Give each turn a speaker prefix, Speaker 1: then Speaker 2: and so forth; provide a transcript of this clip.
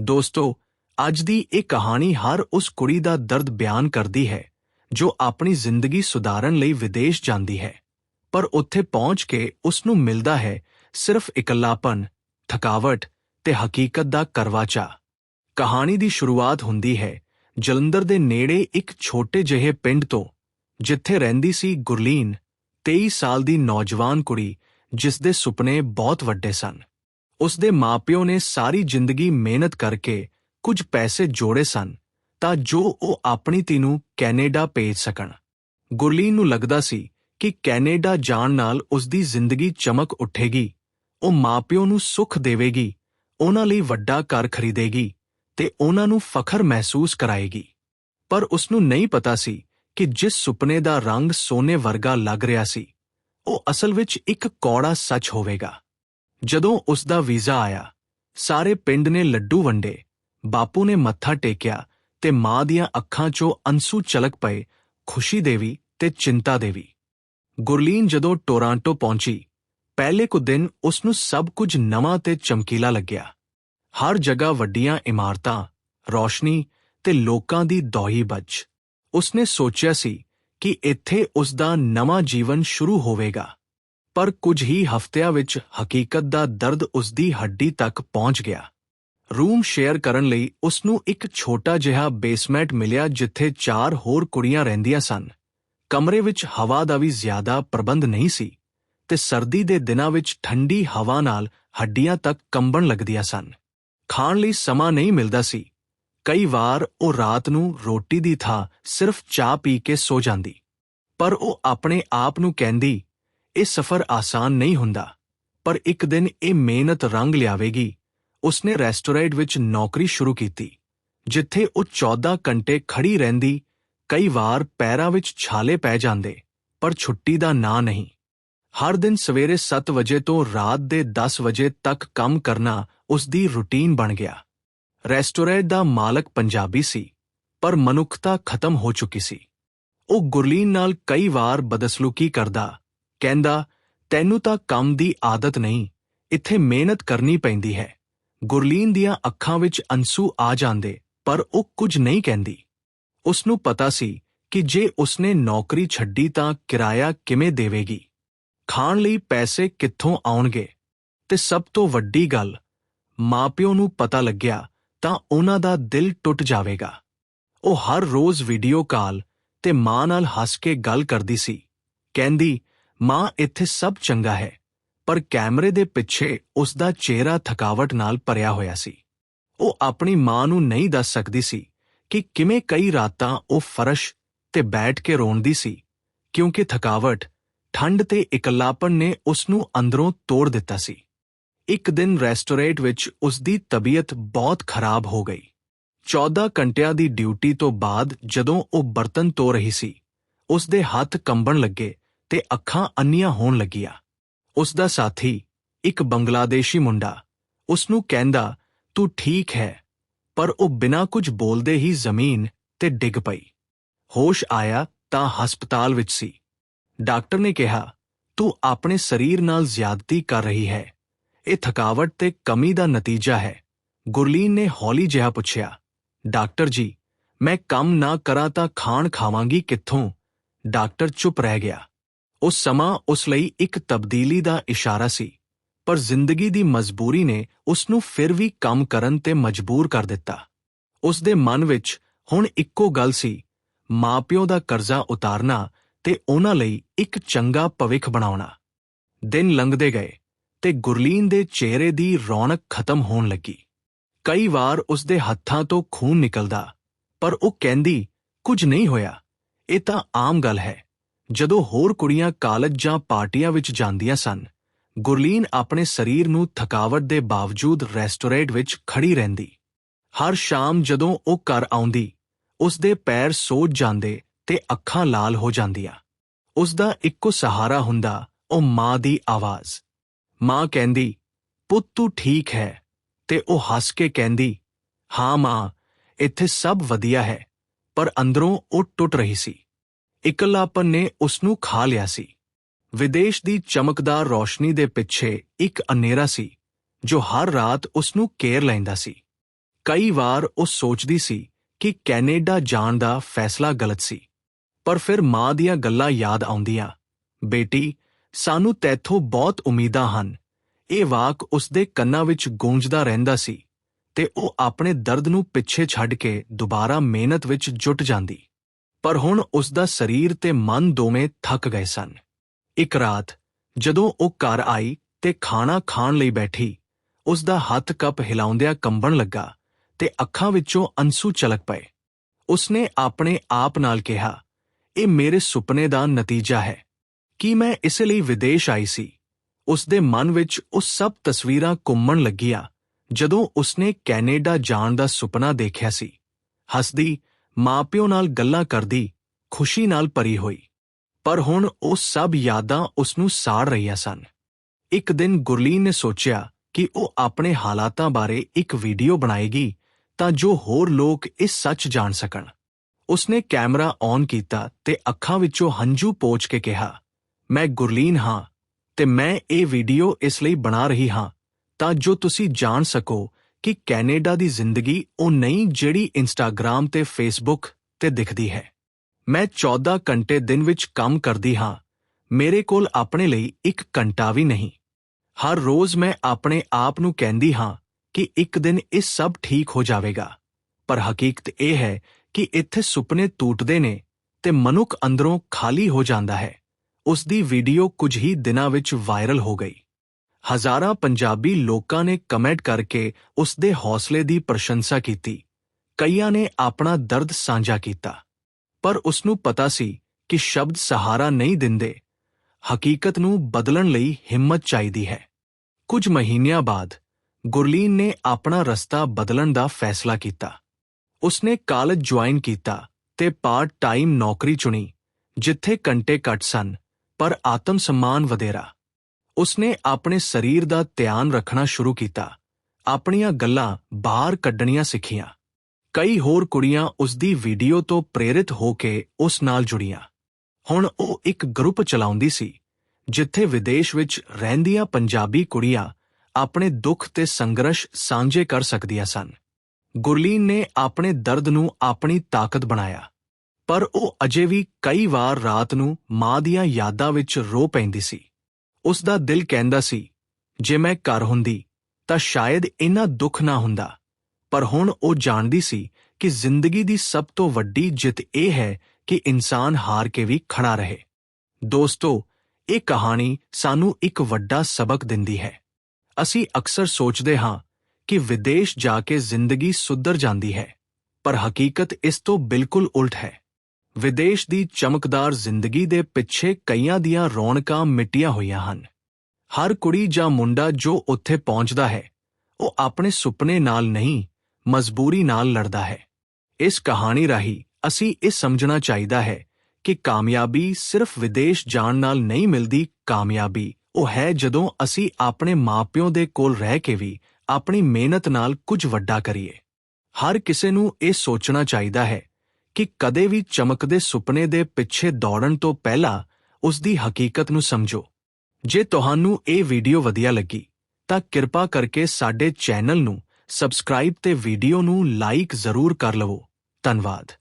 Speaker 1: ਦੋਸਤੋ, ਅੱਜ ਦੀ ਇਹ ਕਹਾਣੀ ਹਰ ਉਸ ਕੁੜੀ ਦਾ ਦਰਦ ਬਿਆਨ ਕਰਦੀ ਹੈ, ਜੋ ਆਪਣੀ ਜ਼ਿੰਦਗੀ ਸੁਧਾਰਨ ਲਈ ਵਿਦੇਸ਼ ਜਾਂਦੀ ਹੈ। ਪਰ ਉੱਥੇ ਪਹੁੰਚ ਕੇ ਉਸ ਨੂੰ ਮਿਲਦਾ ਹੈ ਸਿਰਫ ਇਕੱਲਾਪਨ, ਥਕਾਵਟ ਤੇ ਹਕੀਕਤ ਦਾ ਕਰਵਾਚਾ। ਕਹਾਣੀ ਦੀ ਸ਼ੁਰੂਆਤ ਹੁੰਦੀ ਹੈ ਜਲੰਧਰ ਦੇ ਨੇੜੇ ਇੱਕ ਛੋਟੇ ਜਿਹੇ ਪਿੰਡ ਤੋਂ, ਜਿੱਥੇ ਰਹਿੰਦੀ ਸੀ ਗੁਰਲੀਨ 23 ਸਾਲ ਦੀ ਨੌਜਵਾਨ ਕੁੜੀ ਜਿਸ ਦੇ ਸੁਪਨੇ ਬਹੁਤ ਵੱਡੇ ਸਨ। ਉਸ ਦੇ ਮਾਪਿਓ ਨੇ ਸਾਰੀ ਜ਼ਿੰਦਗੀ ਮਿਹਨਤ ਕਰਕੇ ਕੁਝ ਪੈਸੇ ਜੋੜੇ ਸਨ, ਤਾਂ ਜੋ ਉਹ ਆਪਣੀ ਧੀ ਨੂੰ ਕੈਨੇਡਾ ਭੇਜ ਸਕਣ। ਗੁਰਲੀਨ ਨੂੰ ਲੱਗਦਾ ਸੀ ਕਿ ਕੈਨੇਡਾ ਜਾਣ ਨਾਲ ਉਸ ਦੀ ਜ਼ਿੰਦਗੀ ਚਮਕ ਉੱਠੇਗੀ, ਉਹ ਮਾਪਿਓ ਨੂੰ ਸੁੱਖ ਦੇਵੇਗੀ, ਉਹਨਾਂ ਲਈ ਵੱਡਾ ਘਰ ਖਰੀਦੇਗੀ ਤੇ ਉਹਨਾਂ ਨੂੰ ਫਖਰ ਮਹਿਸੂਸ ਕਰਾਏਗੀ। ਪਰ ਉਸ ਨੂੰ ਨਹੀਂ ਪਤਾ ਸੀ ਕਿ ਜਿਸ ਸੁਪਨੇ ਦਾ ਰੰਗ ਸੋਨੇ ਵਰਗਾ ਲੱਗ ਰਿਹਾ ਸੀ, ਉਹ ਅਸਲ ਵਿੱਚ ਇੱਕ ਕੌੜਾ ਸੱਚ ਹੋਵੇਗਾ। ਜਦੋਂ ਉਸ ਦਾ ਵੀਜ਼ਾ ਆਇਆ, ਸਾਰੇ ਪਿੰਡ ਨੇ ਲੱਡੂ ਵੰਡੇ, ਬਾਪੂ ਨੇ ਮੱਥਾ ਟੇਕਿਆ ਤੇ ਮਾਂ ਦੀਆਂ ਅੱਖਾਂ 'ਚੋਂ ਅੰਸੂ ਚਲਕ ਪਏ, ਖੁਸ਼ੀ ਦੇਵੀ ਤੇ ਚਿੰਤਾ ਦੇਵੀ। ਗੁਰਲੀਨ ਜਦੋਂ ਟੋਰਾਂਟੋ ਪਹੁੰਚੀ, ਪਹਿਲੇ ਕੁ ਦਿਨ ਉਸ ਨੂੰ ਸਭ ਕੁਝ ਨਵਾਂ ਤੇ ਚਮਕੀਲਾ ਲੱਗਿਆ। ਹਰ ਜਗ੍ਹਾ ਵੱਡੀਆਂ ਇਮਾਰਤਾਂ, ਰੌਸ਼ਨੀ ਤੇ ਲੋਕਾਂ ਦੀ ਦੌਹੀ ਬੱਜ। ਉਸਨੇ ਸੋਚਿਆ ਸੀ ਕਿ ਇੱਥੇ ਉਸ ਦਾ ਨਵਾਂ ਜੀਵਨ ਸ਼ੁਰੂ ਹੋਵੇਗਾ। ਪਰ ਕੁਝ ਹੀ ਹਫ਼ਤਿਆਂ ਵਿੱਚ ਹਕੀਕਤ ਦਾ ਦਰਦ ਉਸ ਦੀ ਹੱਡੀ ਤੱਕ ਪਹੁੰਚ ਗਿਆ। ਰੂਮ ਸ਼ੇਅਰ ਕਰਨ ਲਈ ਉਸ ਨੂੰ ਇੱਕ ਛੋਟਾ ਜਿਹਾ ਬੇਸਮੈਂਟ ਮਿਲਿਆ ਜਿੱਥੇ ਚਾਰ ਹੋਰ ਕੁੜੀਆਂ ਰਹਿੰਦੀਆਂ ਸਨ। ਕਮਰੇ ਵਿੱਚ ਹਵਾ ਦਾ ਵੀ ਜ਼ਿਆਦਾ ਪ੍ਰਬੰਧ ਨਹੀਂ ਸੀ ਤੇ ਸਰਦੀ ਦੇ ਦਿਨਾਂ ਵਿੱਚ ਠੰਡੀ ਹਵਾ ਨਾਲ ਹੱਡੀਆਂ ਤੱਕ ਕੰਬਣ ਲੱਗਦੀਆਂ ਸਨ। ਖਾਣ ਲਈ ਸਮਾਂ ਨਹੀਂ ਮਿਲਦਾ ਸੀ। ਕਈ ਵਾਰ ਉਹ ਰਾਤ ਨੂੰ ਰੋਟੀ ਦੀ ਥਾਂ ਸਿਰਫ ਚਾਹ ਪੀ ਕੇ ਸੋ ਜਾਂਦੀ। ਪਰ ਉਹ ਆਪਣੇ ਆਪ ਨੂੰ ਕਹਿੰਦੀ ਇਹ ਸਫ਼ਰ ਆਸਾਨ ਨਹੀਂ ਹੁੰਦਾ, ਪਰ ਇੱਕ ਦਿਨ ਇਹ ਮਿਹਨਤ ਰੰਗ ਲਿਆਵੇਗੀ। ਉਸਨੇ ਰੈਸਟੋਰੈਂਟ ਵਿੱਚ ਨੌਕਰੀ ਸ਼ੁਰੂ ਕੀਤੀ, ਜਿੱਥੇ ਉਹ 14 ਘੰਟੇ ਖੜੀ ਰਹਿੰਦੀ, ਕਈ ਵਾਰ ਪੈਰਾਂ ਵਿੱਚ ਛਾਲੇ ਪੈ ਜਾਂਦੇ, ਪਰ ਛੁੱਟੀ ਦਾ ਨਾਂ ਨਹੀਂ। ਹਰ ਦਿਨ ਸਵੇਰੇ 7 ਵਜੇ ਤੋਂ ਰਾਤ ਦੇ 10 ਵਜੇ ਤੱਕ ਕੰਮ ਕਰਨਾ ਉਸ ਦੀ ਰੁਟੀਨ ਬਣ ਗਿਆ। ਰੈਸਟੋਰੈਂਟ ਦਾ ਮਾਲਕ ਪੰਜਾਬੀ ਸੀ, ਪਰ ਮਨੁੱਖਤਾ ਖਤਮ ਹੋ ਚੁੱਕੀ ਸੀ। ਉਹ ਗੁਰਲੀਨ ਨਾਲ ਕਈ ਵਾਰ ਬਦਸਲੂਕੀ ਕਰਦਾ ਕਹਿੰਦਾ, ਤੈਨੂੰ ਤਾਂ ਕੰਮ ਦੀ ਆਦਤ ਨਹੀਂ, ਇੱਥੇ ਮਿਹਨਤ ਕਰਨੀ ਪੈਂਦੀ ਹੈ। ਗੁਰਲੀਨ ਦੀਆਂ ਅੱਖਾਂ ਵਿੱਚ ਅੰਸੂ ਆ ਜਾਂਦੇ, ਪਰ ਉਹ ਕੁਝ ਨਹੀਂ ਕਹਿੰਦੀ। ਉਸ ਨੂੰ ਪਤਾ ਸੀ ਕਿ ਜੇ ਉਸਨੇ ਨੌਕਰੀ ਛੱਡੀ ਤਾਂ ਕਿਰਾਇਆ ਕਿਵੇਂ ਦੇਵੇਗੀ? ਖਾਣ ਲਈ ਪੈਸੇ ਕਿੱਥੋਂ ਆਉਣਗੇ? ਤੇ ਸਭ ਤੋਂ ਵੱਡੀ ਗੱਲ, ਮਾਪਿਓ ਨੂੰ ਪਤਾ ਲੱਗਿਆ ਤਾਂ ਉਹਨਾਂ ਦਾ ਦਿਲ ਟੁੱਟ ਜਾਵੇਗਾ। ਉਹ ਹਰ ਰੋਜ਼ ਵੀਡੀਓ ਕਾਲ ਤੇ ਮਾਂ ਨਾਲ ਹੱਸ ਕੇ ਗੱਲ ਕਰਦੀ ਸੀ। ਕਹਿੰਦੀ ਮਾਂ ਇੱਥੇ ਸਭ ਚੰਗਾ ਹੈ, ਪਰ ਕੈਮਰੇ ਦੇ ਪਿੱਛੇ ਉਸ ਦਾ ਚਿਹਰਾ ਥਕਾਵਟ ਨਾਲ ਭਰਿਆ ਹੋਇਆ ਸੀ। ਉਹ ਆਪਣੀ ਮਾਂ ਨੂੰ ਨਹੀਂ ਦੱਸ ਸਕਦੀ ਸੀ ਕਿ ਕਿਵੇਂ ਕਈ ਰਾਤਾਂ ਉਹ ਫਰਸ਼ ਤੇ ਬੈਠ ਕੇ ਰੋਂਦੀ ਸੀ, ਕਿਉਂਕਿ ਥਕਾਵਟ, ਠੰਡ ਤੇ ਇਕੱਲਾਪਨ ਨੇ ਉਸ ਨੂੰ ਅੰਦਰੋਂ ਤੋੜ ਦਿੱਤਾ ਸੀ। ਇੱਕ ਦਿਨ ਰੈਸਟੋਰੈਂਟ ਵਿੱਚ ਉਸ ਦੀ ਤਬੀਅਤ ਬਹੁਤ ਖਰਾਬ ਹੋ ਗਈ। 14 ਘੰਟਿਆਂ ਦੀ ਡਿਊਟੀ ਤੋਂ ਬਾਅਦ ਜਦੋਂ ਉਹ ਬਰਤਨ ਧੋ ਰਹੀ ਸੀ ਉਸ ਦੇ ਹੱਥ ਕੰਬਣ ਲੱਗੇ ਤੇ ਅੱਖਾਂ ਅੰਨੀਆਂ ਹੋਣ ਲੱਗੀਆਂ। ਉਸ ਦਾ ਸਾਥੀ, ਇੱਕ ਬੰਗਲਾਦੇਸ਼ੀ ਮੁੰਡਾ ਉਸ ਨੂੰ ਕਹਿੰਦਾ, ਤੂੰ ਠੀਕ ਹੈ, ਪਰ ਉਹ ਬਿਨਾਂ ਕੁਝ ਬੋਲਦੇ ਹੀ ਜ਼ਮੀਨ ਤੇ ਡਿੱਗ ਪਈ। ਹੋਸ਼ ਆਇਆ ਤਾਂ ਹਸਪਤਾਲ ਵਿੱਚ ਸੀ। ਡਾਕਟਰ ਨੇ ਕਿਹਾ, ਤੂੰ ਆਪਣੇ ਸਰੀਰ ਨਾਲ ਜ਼ਿਆਦਤੀ ਕਰ ਰਹੀ ਹੈ। ਇਹ ਥਕਾਵਟ ਤੇ ਕਮੀ ਦਾ ਨਤੀਜਾ ਹੈ। ਗੁਰਲੀਨ ਨੇ ਹੌਲੀ ਜਿਹਾ ਪੁੱਛਿਆ, ਡਾਕਟਰ ਜੀ, ਮੈਂ ਕੰਮ ਨਾ ਕਰਾਂ ਤਾਂ ਖਾਣ ਖਾਵਾਂਗੀ ਕਿੱਥੋਂ? ਡਾਕਟਰ ਚੁੱਪ ਰਹਿ ਗਿਆ। ਉਹ ਸਮਾਂ ਉਸ ਲਈ ਇੱਕ ਤਬਦੀਲੀ ਦਾ ਇਸ਼ਾਰਾ ਸੀ, ਪਰ ਜ਼ਿੰਦਗੀ ਦੀ ਮਜਬੂਰੀ ਨੇ ਉਸ ਨੂੰ ਫਿਰ ਵੀ ਕੰਮ ਕਰਨ ਤੇ ਮਜਬੂਰ ਕਰ ਦਿੱਤਾ। ਉਸ ਦੇ ਮਨ ਵਿੱਚ ਹੁਣ ਇੱਕੋ ਗੱਲ ਸੀ, ਮਾਪਿਓ ਦਾ ਕਰਜ਼ਾ ਉਤਾਰਨਾ ਤੇ ਉਹਨਾਂ ਲਈ ਇੱਕ ਚੰਗਾ ਭਵਿੱਖ ਬਣਾਉਣਾ। ਦਿਨ ਲੰਘਦੇ ਗਏ ਤੇ ਗੁਰਲੀਨ ਦੇ ਚਿਹਰੇ ਦੀ ਰੌਣਕ ਖਤਮ ਹੋਣ ਲੱਗੀ। ਕਈ ਵਾਰ ਉਸ ਦੇ ਹੱਥਾਂ ਤੋਂ ਖੂਨ ਨਿਕਲਦਾ, ਪਰ ਉਹ ਕਹਿੰਦੀ, ਕੁਝ ਨਹੀਂ ਹੋਇਆ, ਇਹ ਤਾਂ ਆਮ ਗੱਲ ਹੈ। ਜਦੋਂ ਹੋਰ ਕੁੜੀਆਂ ਕਾਲਜ ਜਾਂ ਪਾਰਟੀਆਂ ਵਿੱਚ ਜਾਂਦੀਆਂ ਸਨ, ਗੁਰਲੀਨ ਆਪਣੇ ਸਰੀਰ ਨੂੰ ਥਕਾਵਟ ਦੇ ਬਾਵਜੂਦ ਰੈਸਟੋਰੈਂਟ ਵਿੱਚ ਖੜੀ ਰਹਿੰਦੀ। ਹਰ ਸ਼ਾਮ ਜਦੋਂ ਉਹ ਘਰ ਆਉਂਦੀ ਉਸ ਦੇ ਪੈਰ ਸੋਜ ਜਾਂਦੇ ਤੇ ਅੱਖਾਂ ਲਾਲ ਹੋ ਜਾਂਦੀਆਂ। ਉਸ ਦਾ ਇੱਕੋ ਸਹਾਰਾ ਹੁੰਦਾ, ਉਹ ਮਾਂ ਦੀ ਆਵਾਜ਼। ਮਾਂ ਕਹਿੰਦੀ, ਪੁੱਤ, ਤੂੰ ਠੀਕ ਹੈ। ਤੇ ਉਹ ਹੱਸ ਕੇ ਕਹਿੰਦੀ, ਹਾਂ ਮਾਂ, ਇੱਥੇ ਸਭ ਵਧੀਆ ਹੈ। ਪਰ ਅੰਦਰੋਂ ਉਹ ਟੁੱਟ ਰਹੀ ਸੀ। ਇਕੱਲਾਪਨ ਨੇ ਉਸ ਨੂੰ ਖਾ ਲਿਆ ਸੀ। ਵਿਦੇਸ਼ ਦੀ ਚਮਕਦਾਰ ਰੌਸ਼ਨੀ ਦੇ ਪਿੱਛੇ ਇੱਕ ਹਨੇਰਾ ਸੀ, ਜੋ ਹਰ ਰਾਤ ਉਸ ਨੂੰ ਕੇਰ ਲੈਂਦਾ ਸੀ। ਕਈ ਵਾਰ ਉਹ ਸੋਚਦੀ ਸੀ ਕਿ ਕੈਨੇਡਾ ਜਾਣ ਦਾ ਫੈਸਲਾ ਗਲਤ ਸੀ। ਪਰ ਫਿਰ ਮਾਂ ਦੀਆਂ ਗੱਲਾਂ ਯਾਦ ਆਉਂਦੀਆਂ। ਬੇਟੀ, ਸਾਨੂੰ ਤੈਥੋਂ ਬਹੁਤ ਉਮੀਦਾਂ ਹਨ। ਇਹ ਵਾਕ ਉਸਦੇ ਕੰਨਾਂ ਵਿੱਚ ਗੂੰਜਦਾ ਰਹਿੰਦਾ ਸੀ ਤੇ ਉਹ ਆਪਣੇ ਦਰਦ ਨੂੰ ਪਿੱਛੇ ਛੱਡ ਕੇ ਦੁਬਾਰਾ ਮਿਹਨਤ ਵਿੱਚ ਜੁਟ ਜਾਂਦੀ। ਪਰ ਹੁਣ ਉਸ ਦਾ ਸਰੀਰ ਤੇ ਮਨ ਦੋਵੇਂ ਥੱਕ ਗਏ ਸਨ। ਇੱਕ ਰਾਤ ਜਦੋਂ ਉਹ ਘਰ ਆਈ ਤੇ ਖਾਣਾ ਖਾਣ ਲਈ ਬੈਠੀ ਉਸ ਦਾ ਹੱਥ ਕੱਪ ਹਿਲਾਉਂਦਿਆਂ ਕੰਬਣ ਲੱਗਾ ਤੇ ਅੱਖਾਂ ਵਿੱਚੋਂ ਅੰਸੂ ਚਲਕ ਪਏ। ਉਸਨੇ ਆਪਣੇ ਆਪ ਨਾਲ ਕਿਹਾ, ਇਹ ਮੇਰੇ ਸੁਪਨੇ ਦਾ ਨਤੀਜਾ ਹੈ। ਕੀ ਮੈਂ ਇਸ ਲਈ ਵਿਦੇਸ਼ ਆਈ ਸੀ? ਉਸਦੇ ਮਨ ਵਿੱਚ ਉਹ ਸਭ ਤਸਵੀਰਾਂ ਘੁੰਮਣ ਲੱਗੀਆਂ ਜਦੋਂ ਉਸਨੇ ਕੈਨੇਡਾ ਜਾਣ ਦਾ ਸੁਪਨਾ ਦੇਖਿਆ ਸੀ। ਹੱਸਦੀ ਮਾਪਿਓ ਨਾਲ ਗੱਲਾਂ ਕਰਦੀ, ਖੁਸ਼ੀ ਨਾਲ ਭਰੀ ਹੋਈ। ਪਰ ਹੁਣ ਉਹ ਸਭ ਯਾਦਾਂ ਉਸ ਨੂੰ ਸਾੜ ਰਹੀਆਂ ਸਨ। ਇੱਕ ਦਿਨ ਗੁਰਲੀਨ ਨੇ ਸੋਚਿਆ ਕਿ ਉਹ ਆਪਣੇ ਹਾਲਾਤਾਂ ਬਾਰੇ ਇੱਕ ਵੀਡੀਓ ਬਣਾਏਗੀ ਤਾਂ ਜੋ ਹੋਰ ਲੋਕ ਇਸ ਸੱਚ ਜਾਣ ਸਕਣ। ਉਸਨੇ ਕੈਮਰਾ ਔਨ ਕੀਤਾ ਤੇ ਅੱਖਾਂ ਵਿੱਚੋਂ ਹੰਝੂ ਪੋਚ ਕੇ ਕਿਹਾ, ਮੈਂ ਗੁਰਲੀਨ ਹਾਂ ਤੇ ਮੈਂ ਇਹ ਵੀਡੀਓ ਇਸ ਲਈ ਬਣਾ ਰਹੀ ਹਾਂ ਤਾਂ ਜੋ ਤੁਸੀਂ ਜਾਣ ਸਕੋ ਕਿ ਕੈਨੇਡਾ ਦੀ ਜ਼ਿੰਦਗੀ ਉਹ ਨਹੀਂ ਜਿਹੜੀ ਇੰਸਟਾਗ੍ਰam ਤੇ ਫੇਸਬੁੱਕ ਤੇ ਦਿਖਦੀ ਹੈ। ਮੈਂ 14 ਘੰਟੇ ਦਿਨ ਵਿੱਚ ਕੰਮ ਕਰਦੀ ਹਾਂ। ਮੇਰੇ ਕੋਲ ਆਪਣੇ ਲਈ ਇੱਕ ਘੰਟਾ ਵੀ ਨਹੀਂ। ਹਰ ਰੋਜ਼ ਮੈਂ ਆਪਣੇ ਆਪ ਨੂੰ ਕਹਿੰਦੀ ਹਾਂ ਕਿ ਇੱਕ ਦਿਨ ਇਹ ਸਭ ਠੀਕ ਹੋ ਜਾਵੇਗਾ। ਪਰ ਹਕੀਕਤ ਇਹ ਹੈ ਕਿ ਇੱਥੇ ਸੁਪਨੇ ਟੁੱਟਦੇ ਨੇ ਤੇ ਮਨੁੱਖ ਅੰਦਰੋਂ ਖਾਲੀ ਹੋ ਜਾਂਦਾ ਹੈ। ਉਸ ਦੀ ਵੀਡੀਓ ਕੁਝ ਹੀ ਦਿਨਾਂ ਵਿੱਚ ਵਾਇਰਲ ਹੋ ਗਈ। ਹਜ਼ਾਰਾਂ ਪੰਜਾਬੀ ਲੋਕਾਂ ਨੇ ਕਮੈਂਟ ਕਰਕੇ ਉਸ ਦੇ ਹੌਸਲੇ ਦੀ ਪ੍ਰਸ਼ੰਸਾ ਕੀਤੀ। ਕਈਆਂ ਨੇ ਆਪਣਾ ਦਰਦ ਸਾਂਝਾ ਕੀਤਾ। ਪਰ ਉਸ ਨੂੰ ਪਤਾ ਸੀ ਕਿ ਸ਼ਬਦ ਸਹਾਰਾ ਨਹੀਂ ਦਿੰਦੇ। ਹਕੀਕਤ ਨੂੰ ਬਦਲਣ ਲਈ ਹਿੰਮਤ ਚਾਹੀਦੀ ਹੈ। ਕੁਝ ਮਹੀਨਿਆਂ ਬਾਅਦ ਗੁਰਲੀਨ ਨੇ ਆਪਣਾ ਰਸਤਾ ਬਦਲਣ ਦਾ ਫੈਸਲਾ ਕੀਤਾ। ਉਸਨੇ ਕਾਲਜ ਜੁਆਇਨ ਕੀਤਾ ਤੇ ਪਾਰਟ ਟਾਈਮ ਨੌਕਰੀ ਚੁਣੀ, ਜਿੱਥੇ ਘੰਟੇ ਘੱਟ ਸਨ, ਪਰ ਆਤਮ ਸਨਮਾਨ ਵਧੇਰਾ। ਉਸਨੇ ਆਪਣੇ ਸਰੀਰ ਦਾ ਧਿਆਨ ਰੱਖਣਾ ਸ਼ੁਰੂ ਕੀਤਾ। ਆਪਣੀਆਂ ਗੱਲਾਂ ਬਾਹਰ ਕੱਢਣੀਆਂ ਸਿੱਖੀਆਂ। ਕਈ ਹੋਰ ਕੁੜੀਆਂ ਉਸਦੀ ਵੀਡੀਓ ਤੋਂ ਪ੍ਰੇਰਿਤ ਹੋ ਕੇ ਉਸ ਨਾਲ ਜੁੜੀਆਂ। ਹੁਣ ਉਹ ਇੱਕ ਗਰੁੱਪ ਚਲਾਉਂਦੀ ਸੀ, ਜਿੱਥੇ ਵਿਦੇਸ਼ ਵਿੱਚ ਰਹਿੰਦੀਆਂ ਪੰਜਾਬੀ ਕੁੜੀਆਂ ਆਪਣੇ ਦੁੱਖ ਤੇ ਸੰਘਰਸ਼ ਸਾਂਝੇ ਕਰ ਸਕਦੀਆਂ ਸਨ। ਗੁਰਲੀਨ ਨੇ ਆਪਣੇ ਦਰਦ ਨੂੰ ਆਪਣੀ ਤਾਕਤ ਬਣਾਇਆ, ਪਰ ਉਹ ਅਜੇ ਵੀ ਕਈ ਵਾਰ ਰਾਤ ਨੂੰ ਮਾਂ ਦੀਆਂ ਯਾਦਾਂ ਵਿੱਚ ਰੋ ਪੈਂਦੀ ਸੀ। ਉਸ ਦਾ ਦਿਲ ਕਹਿੰਦਾ ਸੀ, ਜੇ ਮੈਂ ਘਰ ਹੁੰਦੀ, ਤਾਂ ਸ਼ਾਇਦ ਇੰਨਾ ਦੁੱਖ ਨਾ ਹੁੰਦਾ। ਪਰ ਹੁਣ ਉਹ ਜਾਣਦੀ ਸੀ ਕਿ ਜ਼ਿੰਦਗੀ ਦੀ ਸਭ ਤੋਂ ਵੱਡੀ ਜਿੱਤ ਇਹ ਹੈ ਕਿ ਇਨਸਾਨ ਹਾਰ ਕੇ ਵੀ ਖੜਾ ਰਹੇ। ਦੋਸਤੋ, ਇਹ ਕਹਾਣੀ ਸਾਨੂੰ ਇੱਕ ਵੱਡਾ ਸਬਕ ਦਿੰਦੀ ਹੈ। ਅਸੀਂ ਅਕਸਰ ਸੋਚਦੇ ਹਾਂ ਕਿ ਵਿਦੇਸ਼ ਜਾ ਕੇ ਜ਼ਿੰਦਗੀ ਸੁਧਰ ਜਾਂਦੀ ਹੈ, ਪਰ ਹਕੀਕਤ ਇਸ ਤੋਂ ਬਿਲਕੁਲ ਉਲਟ ਹੈ। ਵਿਦੇਸ਼ ਦੀ ਚਮਕਦਾਰ ਜ਼ਿੰਦਗੀ ਦੇ ਪਿੱਛੇ ਕਈਆਂ ਦੀਆਂ ਰੌਣਕਾਂ ਮਿਟੀਆਂ ਹੋਈਆਂ ਹਨ। ਹਰ ਕੁੜੀ ਜਾਂ ਮੁੰਡਾ ਜੋ ਉੱਥੇ ਪਹੁੰਚਦਾ ਹੈ, ਉਹ ਆਪਣੇ ਸੁਪਨੇ ਨਾਲ ਨਹੀਂ, ਮਜਬੂਰੀ ਨਾਲ ਲੜਦਾ ਹੈ। ਇਸ ਕਹਾਣੀ ਰਾਹੀਂ ਅਸੀਂ ਇਹ ਸਮਝਣਾ ਚਾਹੀਦਾ ਹੈ ਕਿ ਕਾਮਯਾਬੀ ਸਿਰਫ ਵਿਦੇਸ਼ ਜਾਣ ਨਾਲ ਨਹੀਂ ਮਿਲਦੀ, ਕਾਮਯਾਬੀ ਉਹ ਹੈ ਜਦੋਂ ਅਸੀਂ ਆਪਣੇ ਮਾਪਿਆਂ ਦੇ ਕੋਲ ਰਹਿ ਕੇ ਵੀ ਆਪਣੀ ਮਿਹਨਤ ਨਾਲ ਕੁਝ ਵੱਡਾ ਕਰੀਏ। ਹਰ ਕਿਸੇ ਨੂੰ ਇਹ ਸੋਚਣਾ ਚਾਹੀਦਾ ਹੈ ਕਿ ਕਦੇ ਵੀ ਚਮਕਦੇ ਸੁਪਨੇ ਦੇ ਪਿੱਛੇ ਦੌੜਨ ਤੋਂ ਪਹਿਲਾਂ ਉਸ ਦੀ ਹਕੀਕਤ ਨੂੰ ਸਮਝੋ। ਜੇ ਤੁਹਾਨੂੰ ਇਹ ਵੀਡੀਓ ਵਧੀਆ ਲੱਗੀ, ਤਾਂ ਕਿਰਪਾ ਕਰਕੇ ਸਾਡੇ ਚੈਨਲ ਨੂੰ ਸਬਸਕ੍ਰਾਈਬ ਤੇ ਵੀਡੀਓ ਨੂੰ ਲਾਈਕ ਜ਼ਰੂਰ ਕਰ ਲਵੋ। ਧੰਨਵਾਦ।